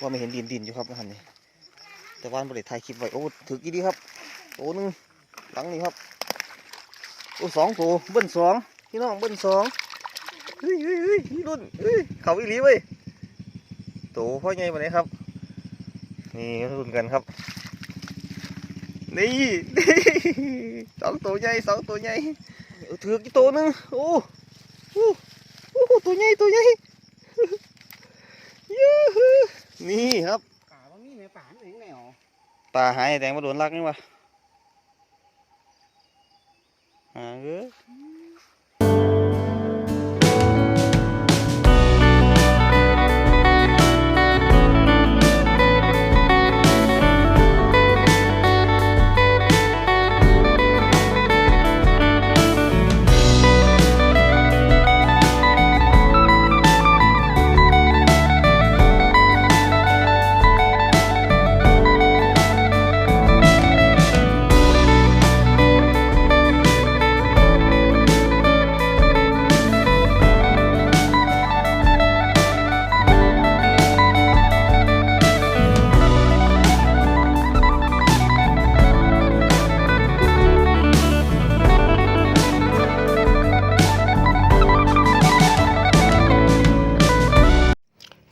ว่าไม่เห็นดินดินอยู่ครับนะครับนี่แต่ว่านบริถ่ายคลิปไว้โอ้ถือกี่ดีครับโอ้หนึ่งหลังนี่ครับโอ้สองตัวเบิ้ลสองพี่น้องเบิ้ลสองเฮ้ยเฮ้ยเฮ้ยนี่รุ่นเฮ้ยเขาอีหลีเว้ยโตพ่อใหญ่มาไหนครับ นี่รุ่นกันครับนี่นี่สองตัวใหญ่สองตัวใหญ่ถือกี่ตัวหนึงโอ้โอ้โอ้ตัวใหญ่ตัวใหญ่ ยูฮู นี่ครับป่าว่ามีไหมป่าเองแนวปลาหายแดงมาโดนลักนี่วะ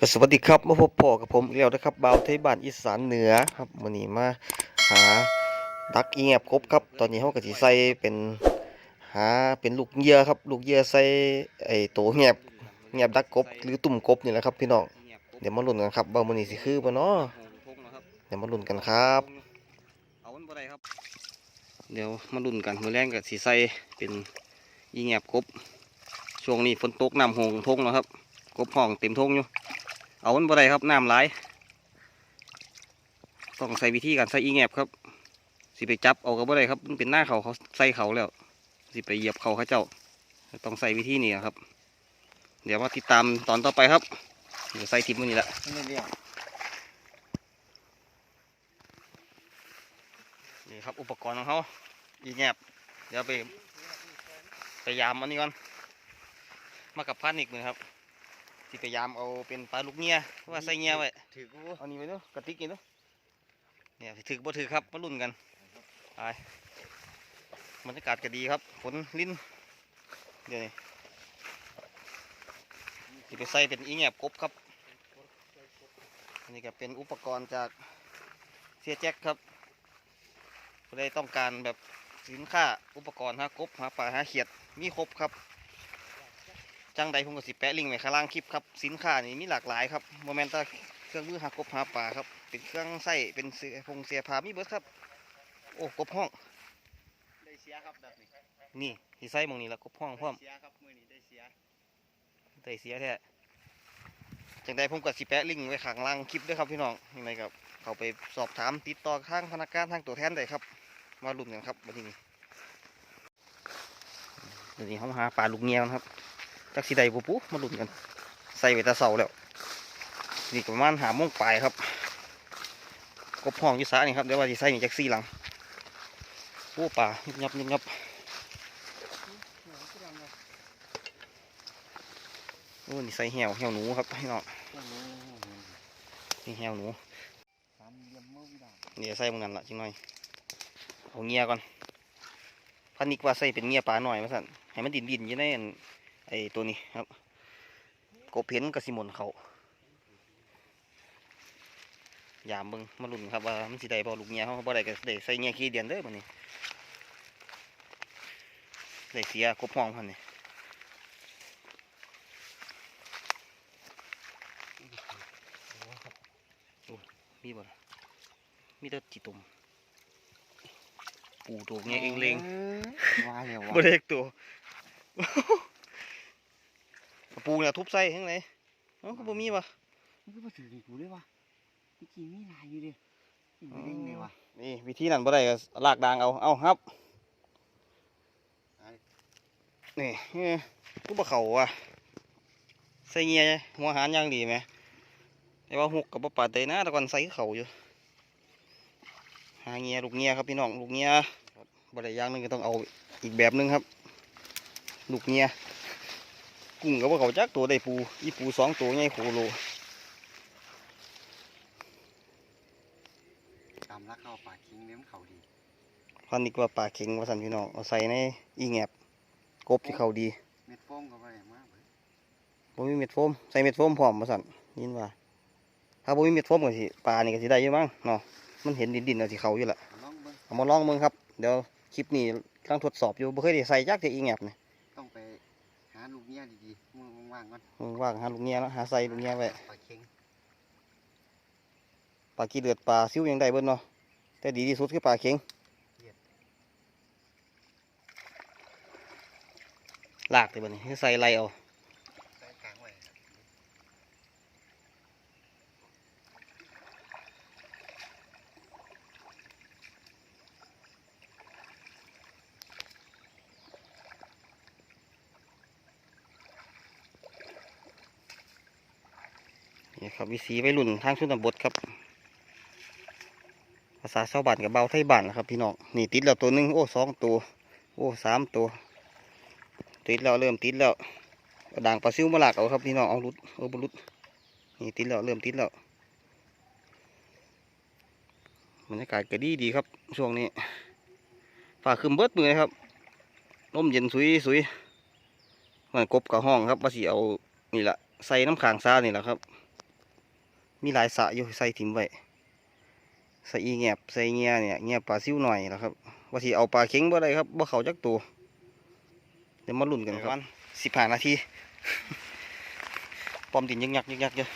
ก็สวัสดีครับมาพบพ่อกับผมอีกแล้วนะครับบ่าวไทยบ้านอีสานเหนือครับวันนี้มาหาดักอีแงบกบครับ ตอนนี้เขาก็สิใส่เป็นหาเป็นลูกเหยื่อครับ ลูกเหยื่อใส่ไอ้โตแงบแงบดักกบหรือตุ่มกบนี่แหละครับพี่น้องเดี๋ยวมาลุ้นกันครับว่ามื้อนี้สิคือบ่เนาะเดี๋ยวมาลุ้นกันครับเอามันบ่ได้ครับ เดี๋ยวมาลุ้นกันมื้อแรงก็สิใส่เป็นอีแงบกบช่วงนี้ฝนตกน้ำหงทงแล้วครับกบห้องเต็มทงอยู่ เอามันบ่ได้ครับน้ำไหลายต้องใส่วิธีการใส่อีแงบครับ สิไปจับเอาก็บ่ได้ครับมันเป็นหน้าเขาเขาใส่เขาแล้ว สิไปเหยียบเขาเขาเจ้า ต้องใส่วิธีนี้ครับ เดี๋ยวมาติดตามตอนต่อไปครับเดี๋ยวใส่ทิมมันนี่แหละไม่เรียกนี่ครับอุปกรณ์ของเขาอีแงบเดี๋ยวไปไปยามอันนี้ก่อนมากับพันอีกมือครับ สิไปยามเอาเป็นปลาลูกเงี้ยว่าใส่เงี้ยไว้ถือกูเอานี่ไว้เนาะกระติกนี่เนาะเนี่ยถือบ่ถือครับมาลุ้นกันไปบรรยากาศก็ดีครับฝนลิ้นเดี๋ยวนี้สิไปใส่เป็นอีแงบกบครับอันนี้ก็เป็นอุปกรณ์จากเสียแจ็คครับผู้ใดต้องการแบบสินค้าอุปกรณ์หากบหาปลาหาเขียดมีครบครับ จังใดผมก็สิแปะลิงก์ไว้ข้างล่างคลิปครับสินค้านี่มีหลากหลายครับโมเมนต์เครื่องมือหากบหาปลาครับเป็นเครื่องใส้เป็นเสื้อพงเสียผ้ามีเบิดครับ โอ้กบห้องได้เสียครับแบบนี้นี่ที่ใส่หมองนี้แล้วกบห้องพร้อมเสียครับมือนี้ได้เสียได้เสียแท้จังใดผมก็สิแปะลิงก์ไว้ข้างล่างคลิปด้วยครับพี่น้องยังไงครับเขาไปสอบถามติดต่อทางพนักงานทางตัวแทนได้ครับ มาลุ้นกันครับวันนี้เดี๋ยวนี้เขาหาปลาลูกเงี้ยกันครับ จักสีใดปุ๊ปุ๊มาลุ้นกันใส่ไว้แตาเสาแล้วนี่ประมาณหาโมงปลายครับกบห้องอยุสานี่ครับเดี๋ยวว่าจะใส่นี่จากซี่หลังโอ้ป่ายิบยับยิบยับโอ้นี่ใส่เหี่ยวเหี่ยวหนูครับพี่น้องนี่เหี่ยวหนูเหลี่ยวใส่เหมือนกันละจังหน่อยเอาเงียก่อนพันนิกว่าใส่เป็นเงียปลาหน่อยมาสั่นให้มันดินดินอยู่ในอัน ไอ้ตัวนี้ครับกบเห็นกระสิหมนเขายามเบิ่งมาลุ้นครับว่ามันสิได้บ่ลูกเงียเขาบ่ได้ก็ได้ใส่เงียขี้เดียนเด้อบัดนี้ได้เสียกบห้องพันนี่มีบ่ล่ะมีแต่จิตุ่มปูตัวเงี้ยเองเลงว่าแล้วบ่ว่าได้อีกตัว ปูเนี่ยทุบใส่ข้างในเอ้าก็บ่มีวะมันก็มาถือกูเลยวะเมื่อกี้มีลายอยู่ดิมีเด้งเลยวะนี่วิธีนั้นบ่ได้ก็ลากดางเอา เอาครับ นี่เอ้ยกูบ่เข้าว่ะใส่เงียหัวหารอย่างดีไหมแต่ว่าหุกกับบ่ปาดได้นะแต่ก่อนใส่เขาอยู่หาเงียลูกเงียครับพี่น้องลูกเงียบ่ได้อย่างหนึงก็ต้องเอาอีกแบบหนึงครับ ลูกเงีย กุ้งก็บ่เข้าจักตัวได้ปูอีปูสองตัวใหญ่โคโลเข้าปากคิงเลี้ยงเขาดีพันนี้ว่าปลาเข็งว่าสันพี่น้องเอาใส่ในอีแงบกบที่เขาดีเม็ดโฟมก็ไปมากเลยบ่มีเม็ดโฟมใส่เม็ดโฟมพร้อมว่าสันยินว่า ถ้าบ่มีเม็ดโฟมก็สิปลานี่ก็สิได้อยู่มั้งเนาะมันเห็นดินๆแล้วสิเขาอยู่ละลองเบิ่งเอามาลองเบิ่งครับเดี๋ยวคลิปนี้กำลังทดสอบอยู่บ่เคยได้ใส่จักเที่ยอีแงบนี่ต้องไปหา ลูกเงี้ยดีๆมือว่างๆก่อนมึงว่างหาลูกเงี้ยเนาะหาใส่ลูกเงี้ยไว้ปากเค็งปลากีเลือดปลาซิวยังได้เบิดเนาะแต่ดีที่สุดคือปลาเข็งลากเลยบัดนี้คือใส่ไรเอา ใส่กลางไว้ับวิสีวัยรุ่นทางชุนบทครับ ภาษาชาวบ้านกับเบาไทยบ้านนะครับ พี่น้องนี่ติดแล้วตัวหนึงโอ้สองตัว โอ้สามตัว ติดแล้วเริ่มติดแล้วด่างปลาซิวมาลากเอาครับพี่น้องเอาลุดเอาบลุดนี่ติดแล้วเริ่มติดแล้วบรรยากาศก็ดีดีครับ ช่วงนี้ฝ่าคืมเบิดมือเลยครับลมเย็นสุยสุยมันกบกับห้องครับว่าสิเอานี่แหละใส่น้ำขางซานี่แหละครับ มีหลายสระอยู่ใส่ถิ่มไว้ใส่อีแงบใส่เงียเนี่ยเงียปลาซิวหน่อยนะครับว่าที่เอาปลาเข็งบ่ได้ครับบ่เขาจักตัวเดี๋ยวมาลุ้นกันครับสิบห้านาทีปอมตินยึกยักยึกยักเยอะ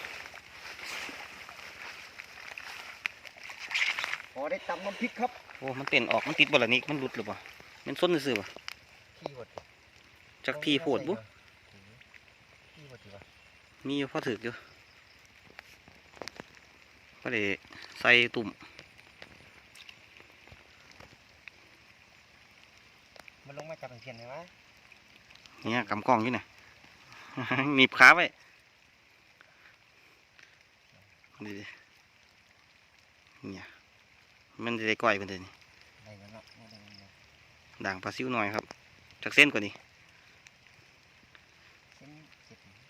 พอได้ตำน้ำพริกครับโอ้มันเต้นออกมันติดบ่ละนี่มันหลุดหรือเปล่ามันส้นซื่อๆป่ะขี้หดจักทีโพดบุขี้หดดีวะมีอยู่พอถึกอยู่ ก็เลยใส่ตุ่มมันลงมาจับเพียนเลยวะเนี่ยกำกล้องอยู่เนี่ยหนีบขาไว้นี่ดิเนี่ยมันจะได้ก้อยเพิ่นเด้นี่ได้แล้วเนาะได้แล้วเนาะด่างปลาซิวหน่อยครับจากเส้นกว่านี้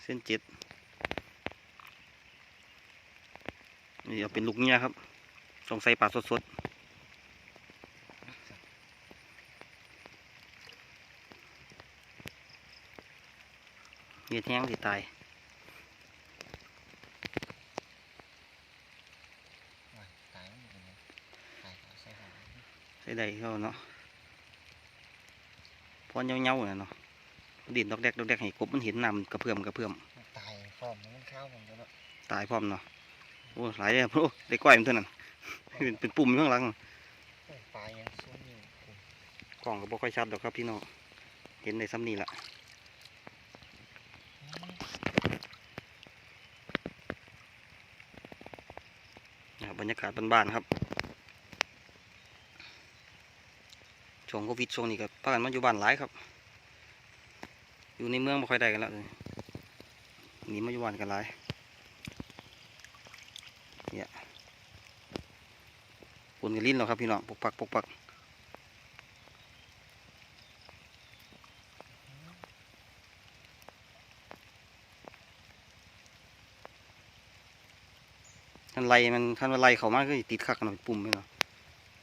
เส้นเจ็ด เส้ นเจ็ดนี่เอาเป็นลูกเงี้ยครับสงใส่ปลาสดๆเห็ดแห้งสิตายว้ายตายแล้วมันเป็นไงตายเอาใส่หัวใส่ได้เขาเนาะพอนเงาๆน่ะเนาะดินดอกแดกดอกแดกให้กบมันเห็นน้ำกระเพื่อมกระเพื่อมมันตายฟอร์มมันเข้าวผมแล้วเนาะตายพร้อมเนาะโอ้หลายเลยโอ้ได้ก้อยมันเท่านั้นเป็นเป็นปุ่มอยู่ข้างหลังปลายังซุ้มอยู่กล่องก็บ่ค่อยชัดดอกครับพี่น้องเห็นในซ้ำนี่ละนะบรรยากาศบ้านๆครับช่วงโควิดช่วงนี้ก็พากันมาอยู่บ้านหลายครับ อยู่ในเมืองไม่ค่อยได้กันแล้วนีมาอยู่บ้านกันหลาย ฝนกันลิ้นแล้วครับพี่น้องปกปักปกปักคันไล่มันคันว่าไล่เขามากก็สิติดคักกันหน่อยปุ่มพี่น้อง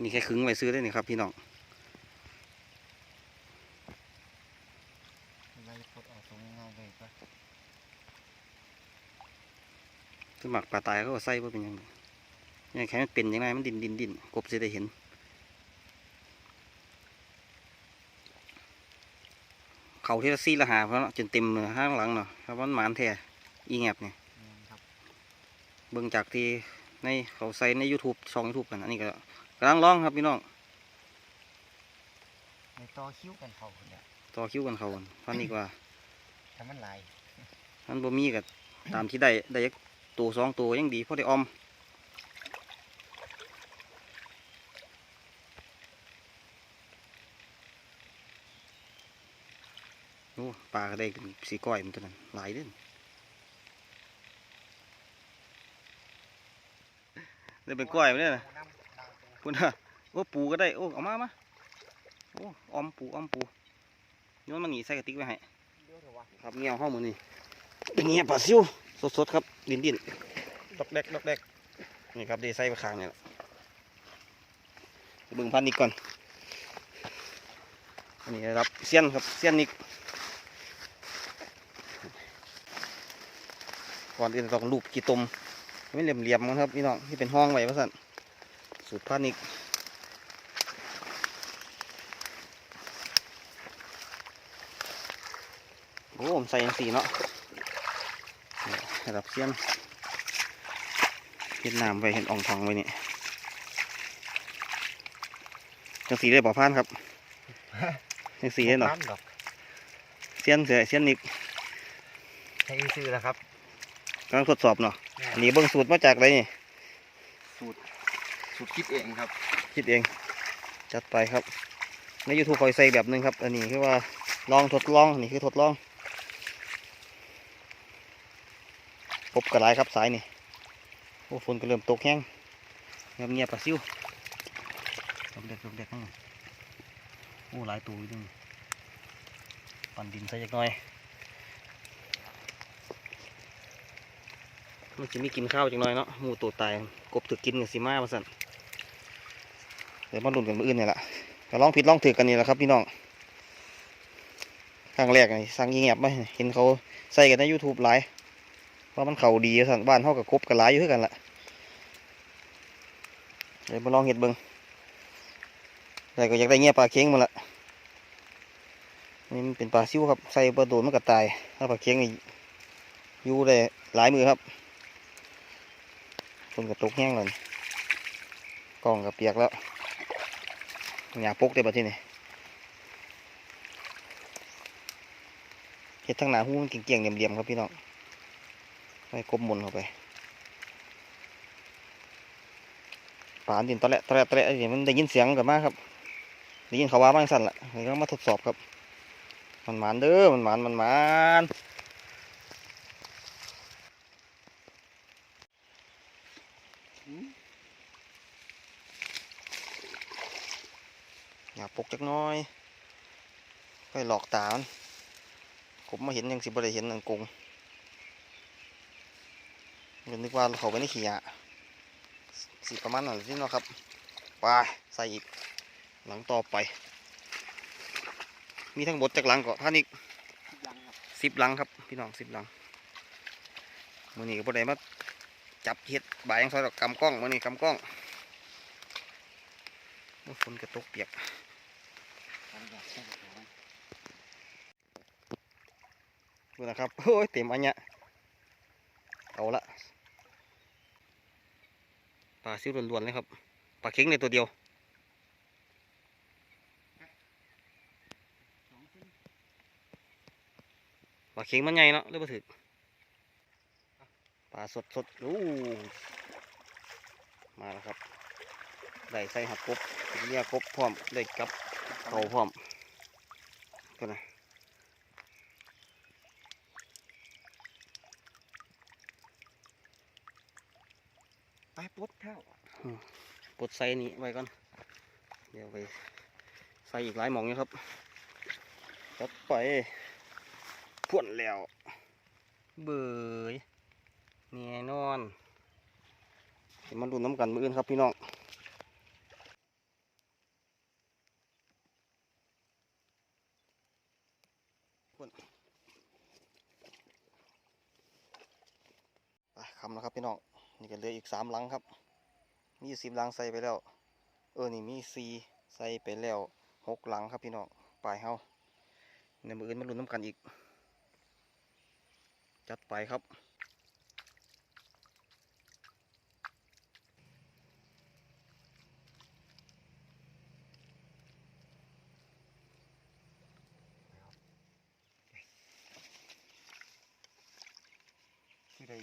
นี่แค่ขึงไว้ซื้อได้นี่ครับพี่น้องไล่พดออกตรงง่ายๆเลยปะสมัครปลาตายเขาก็ใส่ว่าเป็นหยังไง ยังแค่มันเป็นยังไงมันดินดินดินกบจะได้เห็น เขาที่ละซี่ละหาเพราะเนาะจนเต็มเลยข้างหลังเนาะครับมันหมานแท้อีแงบเนี่ยอืมครับเบิ่งจากที่ในเขาใส่ใน YouTube ช่อง YouTube กันอันนี้ก็กำลังร้องครับพี่น้องในต่อคิ้วกันเขาเนี่ยต่อคิวกันเขากันพันนี้ว่าถ้ามันลายมันบ่มีกับตามที่ได้ได้จักตัวสองตัวยังดีเพราะได้ออม ปลาก็ได้สีก้อยมันตัวนั้นหลายเด้นได้เป็นก้อยมาเนี่ยนะน้ำดังตรงคุณฮะโอ้ปูก็ได้โอ้เอามามาโอ้ออมปูออมปูย้อนมันหนีใส่กระติกไว้ให้ครับเงี้ยวห้องมือนี่เป็นเงี้ยปลาซิวสดๆครับดินดินดอกแดกดอกแดกนี่ครับเดใส่ไปข้างเนี่ยบิ่งพันนิกก่อนอันนี้รับเสี้ยนครับเสี้ยนนิก ก่อนอื่นต้องลูบกี่ตมไม่เหลี่ยมๆกันครับพี่น้องที่เป็นห้องไว้ว่าสั่นสูตรพันนิกโอ้ผมใส่ยังสีเนาะนี่ระดับเสี้ยนเห็นน้ำไว้เห็นอ่องทองไว้นี่จังสีได้บอกพานครับจังสีได้เนาะดอกเสี้ยนเสือเสี้ยนนิกใช้ซื้อแล้วครับ กำลังทดสอบเนาะอันนี้เบิ่งสูตรมาจากอะไรนี่ สูตร สูตรคิดเองครับ คิดเอง จัดไปครับ ใน YouTube คอยใส่แบบหนึงครับ อันนี้คือว่าลองทดลองอันนี่คือทดลองพบกระไรครับสายนี่ โอ้ฝนก็เริ่มตกแห้งเงียบเงียบๆปลาซิวดอกเด็กดอกเด็กนั่นโอ้หลายตัวอยู่ดึงปั่นดินใส่จักหน่อย มันจะมีกินข้าวจักหน่อยเนาะหมูตัวตายกบถือกินกับสีมามาสั่นเดี๋ยวมาลุ้นกันมืออื่นนี่แหละก็ลองผิดลองถือกันนี่แหละครับพี่น้องครั้งแรกนี่สั่งยิงแอบไหมเห็นเขาใส่กันใน YouTube หลายว่ามันเขาดีสั่นบ้านเขากับกบกันหลายอยู่คือกันละเดี๋ยวมาลองเห็ดเบิ้งแต่ก็อยากได้เงี้ยปลาเค็งมาละนี่มันเป็นปลาซิวครับใส่ปลาโดนมันก็ตายถ้าปลาเค็งนี่อยู่ได้หลายมือครับ คนกระตุกแห้งเลยกล้องกับเปียกแล้วอยากปกได้ปะที่นี่เฮ็ดทั้งหนาหูมันเกี่ยงๆเหลี่ยมๆครับพี่น้องไปกบมุนเข้าไปป่านดินตะและตะและตะและมันได้ยินเสียงกลับมากครับได้ยินเขาว่าบ้างสั่นละนี่ก็มาทดสอบครับ มันหมานเด้อมันหมานมันหมานอยากปก จักหน้อยค่อยหลอกตามันผมมาเห็นยังสิบ่ได้เห็นอังกงเดี๋ยวนึกว่าเขาไปในขี้ยะสิประมาณนั้นสิเนาะครับไปใส่อีกหลังต่อไป มีทั้งบทจากหลังก็ท่านี้ยังครับสิบหลังครับ พี่น้องสิบหลังมือนี้ก็บ่ได้มาจับเห็ดบายยังซอยดอกกำกล้องมือนี้กำกล้องโอ้ฝนกระตกเปียก ดูนะครับโอ้ยเต็มอันเนี้ยเอาละปลาซิวล้วนๆเลยครับปลาเค็งในตัวเดียวปลาเค็งมันใหญ่เนาะเลยมาถึกปลาสดสดอู้มาแล้วครับ ได้ใส่หักกบเนี่ยกบพร้อมได้กับ เขาพร้อมก็นะไปปุ๊บเท่าปลดใส่นี้ไว้ก่อน เดี๋ยวไปใส่อีกหลายหมองอยู่ครับจัดไปพ่วนแล้ว เบยแน่นอนเดี๋ยวมาดูน้ำกันมืออื่นครับพี่น้อง คุณไปคำแล้วครับพี่น้อง นี่ก็เหลืออีกสามหลังครับ มีสิบหลังใส่ไปแล้ว เออ นี่มีสี่ใส่ไปแล้วหกหลังครับพี่น้องปลายเฮาในมืออื่นมาลุ้นน้ำกันอีก จัดไปครับ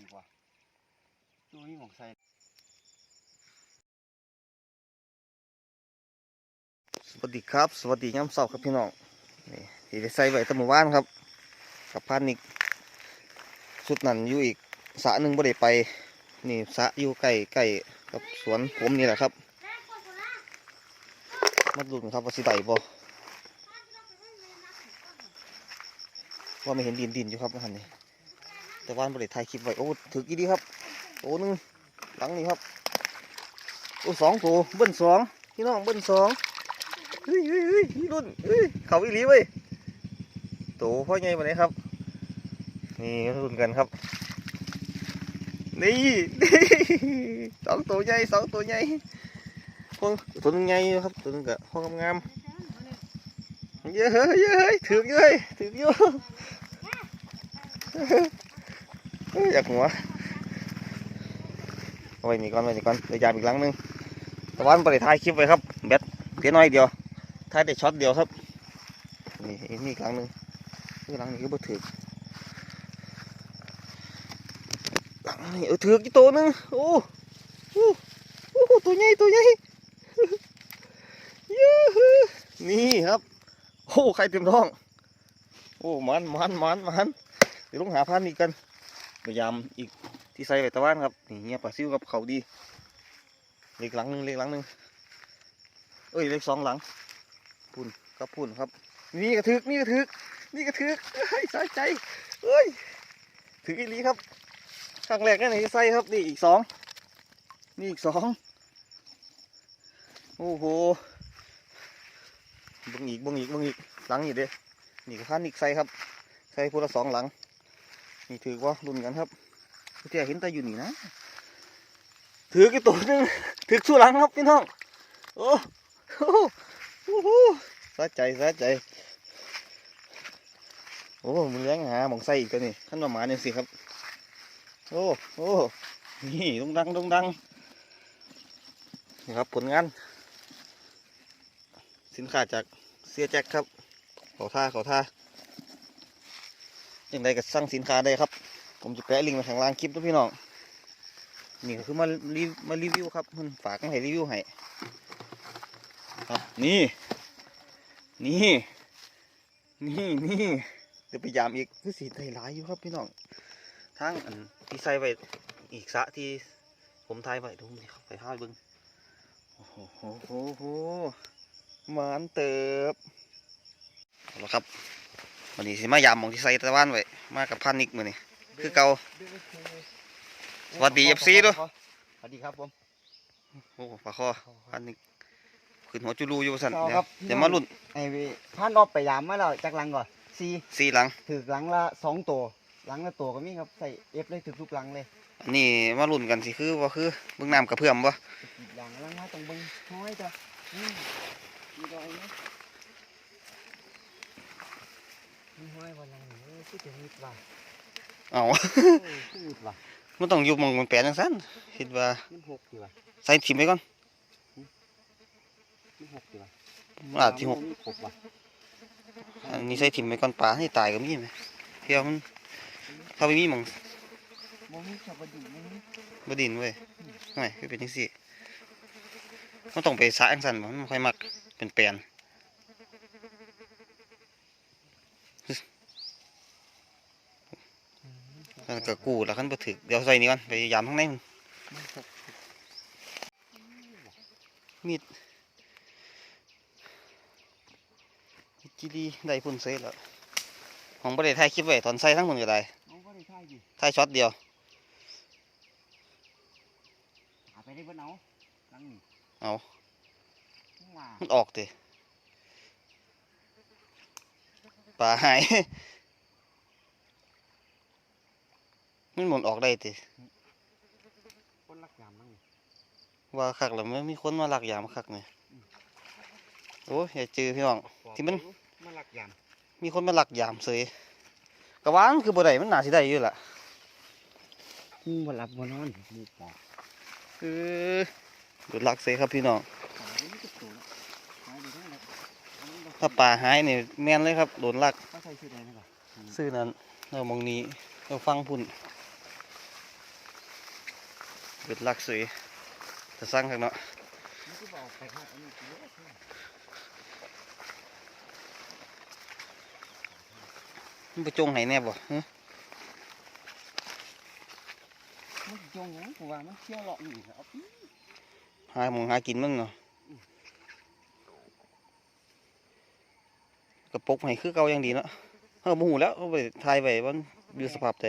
อีกว่ะดูนี่หมองใส่สวัสดีครับ สวัสดีย้ำเสาครับพี่น้องนี่ที่ได้ใส่ไว้ตั้งหมู่บ้านครับกับพันนิกสุดนั้นอยู่อีกสะหนึ่งบ่ได้ไป นี่สะอยู่ใกล้ใกล้กับสวนผมนี่แหละครับมาดูนครับว่าสิได้บ่ว่าไม่เห็นดินดินอยู่ครับว่าหันนี่ แต่ว่าบ่ได้ถ่ายคลิปไว้โอ้ถือกี่ดีครับโอ้หนึงหลังนี่ครับโอ้สองตัวเบิ้ลสองพี่น้องเบิ้ลสองเฮ้ยเฮ้ยเฮ้ยรุ่นเฮ้ยเขาอีหลีเว้ยโตพ่อใหญ่มาไหนครับ นี่รุ่นกันครับ นี่สองตัวใหญ่สองตัวใหญ่พวกตัวนึงใหญ่อยู่ครับตัวนึงก็ห้องงามเยอะเยอะถือเยอะถือเยอะ อยากหัวเอาไว้นี่ก่อนไว้นี่ก่อนเดี๋ยวยามอีกหลังหนึงตะวันไปถ่ายคลิปไว้ครับแบตเพียน้อยเดียวถ่ายได้ช็อตเดียวครับนี่นี่อีกหลังหนึงนี่หลังนี้ก็บ่ถือกหลังนี่เออถือกอีกตัวหนึงโอ้โอ้โอ้โหตัวใหญ่ตัวใหญ่ยูฮูนี่ครับโอ้ไข่เต็มท้อง โอ้มันมันมันมันเดี๋ยวต้องหาพันอีกกัน พยายามอีกที่ใส่ไว้ตะวันครับนี่เงียบปลาซิวกับเขาดีเล็กหลังหนึ่งเล็กหลังหนึ่งเอ้ยเล็กสองหลังพุ่นกับพุ่นครับ นี่กระทึกนี่กระทึกนี่กระทึกเฮ้ยสายใจเอ้ยถืออีลีครับครั้งแรกนั่นนี่ใส่ครับนี่อีกสองนี่อีกสองโอ้โหบังอีกบังอีกบังอีกหลังอีกเด้นี่ก็พันอีกใส่ครับ ใส่พูละสองหลัง ถือว่ารุนกันครับเที่เห็นแต่อยู่นี่นะ ถือกี่ตัวนึงถือสู้หลังครับพี่น้อง โอ้โหสะใจสะใจ โอ้มันเลี้ยงหาหมองใส่อีกตัวนี่ขั้นประมาณนี้สิครับ โอ้โอ้นี่ดงดังดงดังนี่ครับผลงาน สินค้าจากเสียแจ็คครับขอท่าขอท่า อย่างไรก็สั่งสินค้าได้ครับ ผมจะแปะลิงก์ไว้ข้างล่างคลิปนะพี่น้องนี่ก็คือมารีมารีวิวครับมันฝากมาให้รีวิวให้ครับนี่ นี่นี่นี่เดี๋ยวไปยามอีกคือสีไทยหลายอยู่ครับพี่น้องทั้งอันที่ใส่ไว้อีกสะที่ผมทายไว้เดูนี่เข้าไปท้ายเบิ้งโอ้โหโหโหโหหมานเติบเอาละครับ วันนี้สิมายามหมองที่ใส่ตะวันไว้มากับพันนิกมือนี่คือเก่าสวัสดี FC ด้วยสวัสดีครับผมโอ้ปลาคอพันนิกขึ้นหัวจุลูอยู่สั่นเอาเดี๋ยครัวบเดี๋ยวมาลุ่นไอ้พี่ท่านออกไปยามมาแล้วจากหลังก่อนสี่สี่หลังถือหลังละสองตัวหลังละตัวก็มีครับใส่เอฟเลยถือทุกหลังเลยอันนี้มาลุ่นกันสิคือว่าคือเบื้องน้ำกระเพื่อมบ่อีกอย่างหลังละต้องเบิ่งห้อยจ้ะอืมมีรอยไหม มีห้อยวันหลังนี่เออคือจะมีดว่ะเอาเออคือมีดว่ะมันต้องอยู่หมองมันแปลนจังซั่นคิดว่ามันหกดีว่ะใส่ทิมไว้ก่อนมันหกดีว่ะมันอาจที่หกมันหกว่ะอันนี้ใส่ทิมไว้ก่อนปลาให้ตายก็มีไหมเที่ยวมันถ้าไม่มีหมองบ่มีชาวบ้านอยู่บ่มีบดินเว้ยไม่คือเป็นจังซี่มันต้องไปสะอังสันบ่มันค่อยมักเป็นแปลน แล้วก็กู้แล้วคันบ่ถึกเดี๋ยวใส่นี่ก่อนไปยามข้างในมันมันหกมีดมีดจีดีได้พุ่นเสยแล้วของบ่ได้ถ่ายคลิปไว้ตอนใส่ทั้งหมดก็ได้เอาบ่ได้ท่ายดิถ่ายช็อตเดียวหาไปได้เบิ่นเอาหลังนี่เอาว่ามันออกติปลาหาย มันหมุนออกได้ติคนรักยามหลังนี่ว่าคักแล้วมันมีคนมาลักยามคักเนี่ยโอ้ยอย่าจือพี่น้องที่มันมารักยามมีคนมาลักยามเสยกะวางคือบ่ได้มันน่าสิได้อยู่ล่ะอืมบ่หลับบ่นอนมีปอกเออโดนลักเสยครับพี่น้องปากนี่ก็ตัวละหายไปทั้งนั้นอันนั้นบ่ถ้าปลาหายนี่แม่นเลยครับโดนลักเขาใส่ชื่อใดนะครับซื้อนั้นเรามองนี้เราฟังพุ่น โดลักเสยจะสร้างข้างเนาะมันก็บอกไปฮอดอันนี้กิโลเท่าไหร่มันไปจงไหนแน่บ่ฮะมันจงยังกูว่ามันเที่ยวเลาะนี่เอาอีหาหมองหากินมึงเนาะกระปกให้คือเก่าอย่างดีเนาะเออบ่ฮู้แล้วเอาไปถ่ายไว้ว่าอยู่สภาพใด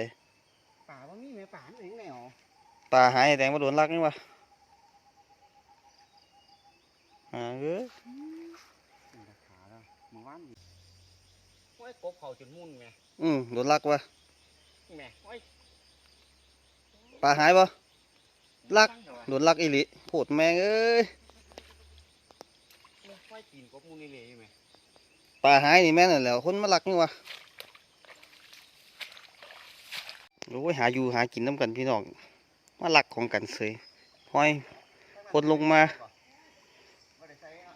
ป่าบ่มีแม่ป่ามันเองแนว ปลาหายแดงมาโดนลักนี่วะหหาเอ้ยเป็นราคาแล้วมึงว่านดิโอ้ยกบเขาจนมุ่นแม่อืมโดนลักวะแม่โอ้ยปลาหายปะลักตั้งเถอะวะโดนลักอีหลิโผดแมงเอ้ยแม่โอ้ยกินกบมุ่นนี่เลยแม่ปลาหายนี่แม่นนแหล้วคนมาลักนี่วะโอ้ยหาอยู่หากินน้ำกันพี่น้อง มาลักของกันเสยห้อยคนลงมา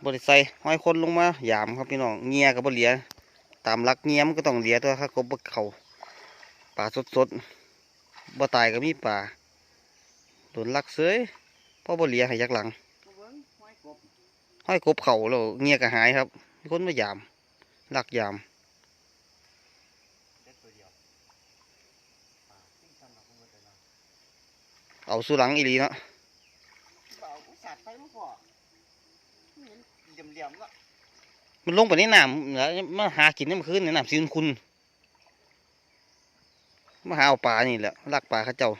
บริใส่ห้อยคนลงมายามครับพี่น้องเงียกับบเหลียตามลักเงียมก็ต้องเหลียตัวครับกบบเขาปลาสดๆบ่ตายก็มีปลาโดนลักเสยเพราะบ่เหลียห้ยักหลังห้อยกบเขาแล้วเงียก็หายครับคนมายามลักยาม เด็ดตัวเดียวปลาปิ้งซ้ำหนักมือแต่ละ เอาสู้หลังอีหลีเนาะเปล่าอุตส่าห์ไปมาพอเห็นเหลี่ยมๆแล้วมันลงไปในน้ำแล้วมาหากินน้ำคืนในน้ำซีนคุณมาหาเอาปลานี่แหละลักปลาข้าเจ้า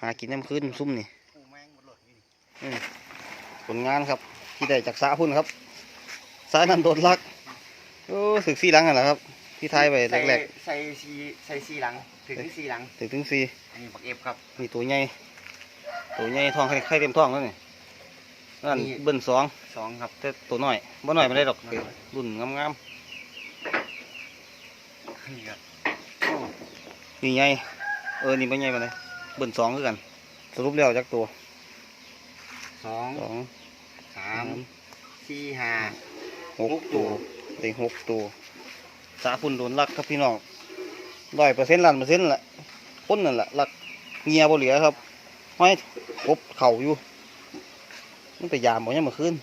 หากินน้ำคืนซุ่มนี่มนี่ผลงานครับที่ได้จากสาพุ่นครับสายนั้นโดนลักโอ้สึกซี่หลังกันแหละครับ ที่ทายไปแรกใส่ซีใส่ซีหลัง ถึงที่ซีหลังๆถึงถึงสี่อันนี้ปักเอฟครับมีตัวใหญ่ตัวใหญ่ทองไข่ไข่เต็มท้องแล้วนี่นั่นนี่เบิ้ลสองสองครับแต่ตัวน้อยบ่น้อยไม่ได้ดอกน้อยรุ่นงามนี่ครับๆนี่ใหญ่เออ นี่ไม่ใหญ่ปานใดเบิ้ลสองคือกัน สรุปแล้วจักตัวสองสองสามสี่ห้าหกตัวได้หกตัว สาพุ่นโดนลักครับพี่น้องร้อยเปอร์เซ็นต์ล้านเปอร์เซ็นต์แหละคนนั่นแหละลักเงียบเหลือครับห้อยกบเข่าอยู่มันไปยามบ่ยังเมื่อคืน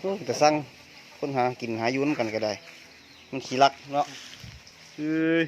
โอ้ยแต่สั่งคนหากินหายุ่นกันก็ได้ มันขี้รักเนาะเอ้ย